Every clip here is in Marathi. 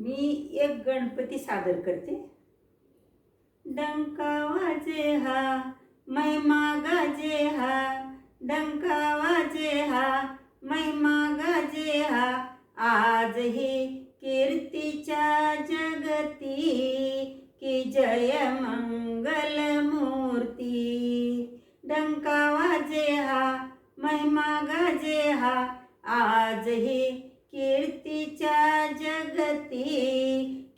मी एक गणपती सादर करते. डंका वाजे हा महिमा गाजे हा. डंका वाजे हा महिमा गाजे हा. आज ही कीर्तीच्या जगती की जय मंगल मूर्ती. डंका वाजे हा महिमा गाजे हा. आज हे कीर्तीच्या जगती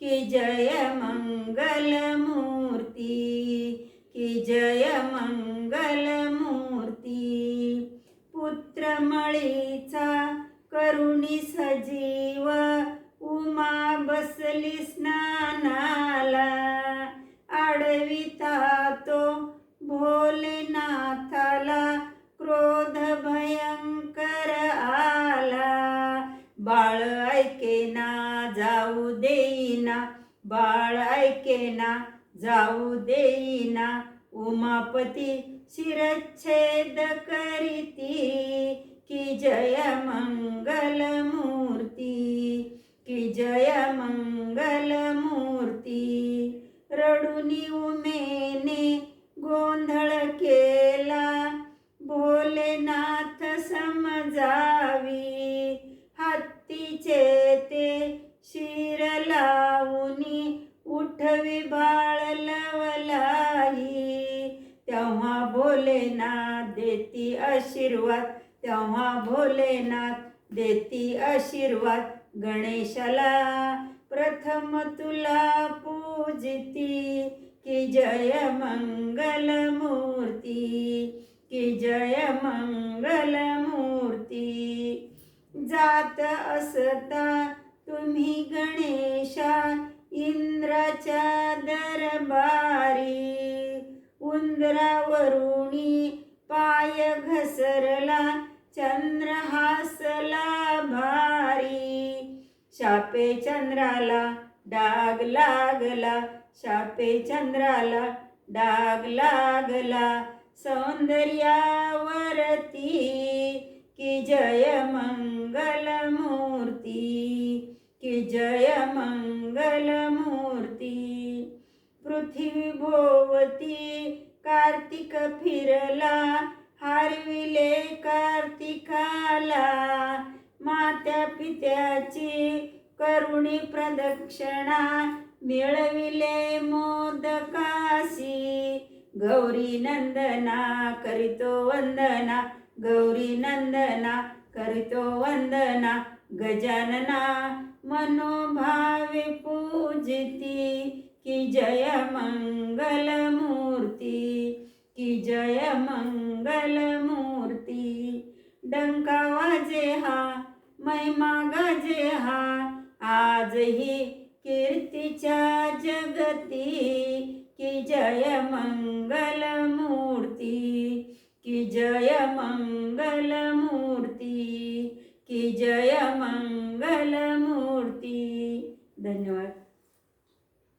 की जय मंगल मूर्ती की जय मंगल मूर्ती. पुत्रमळीचा करुणी सजीव उमा बसली जाऊ देईना बाळ ऐकेना जाऊ देईना उमापती शिरच्छेद करीती की जय मंगलमू बाळ लवलाई तेव्हा भोलेनाथ देती आशीर्वाद तेव्हा भोलेनाथ देती आशीर्वाद. गणेशाला प्रथम तुला पूजिती की जय मंगल मूर्ती की जय मंगल मूर्ती जात असता तुम्ही ग वरुणी पाय घसरला चंद्र हासला भारी. शापे चंद्राला डाग लागला शापे चंद्राला डाग लागला. सौंदर्यावरती की जय मंगल मूर्ती की जय मंगल मूर्ती. पृथ्वी भोवती कार्तिक फिरला हारविले कार्तिकाला. मात्या पित्याची करुणी प्रदक्षिणा मिळविले मोदकासी गौरी नंदना करीतो वंदना गौरी नंदना करीतो वंदना. गजानना मनोभावे पूजिती की जय मंगल मूर्ती जय मंगल मूर्ती डंका वाजे हा महिमा गाजे हा आजही कीर्तीच्या जगती. की जय मंगल मूर्ती की जय मंगल मूर्ती की जय मंगल मूर्ती धन्यवाद.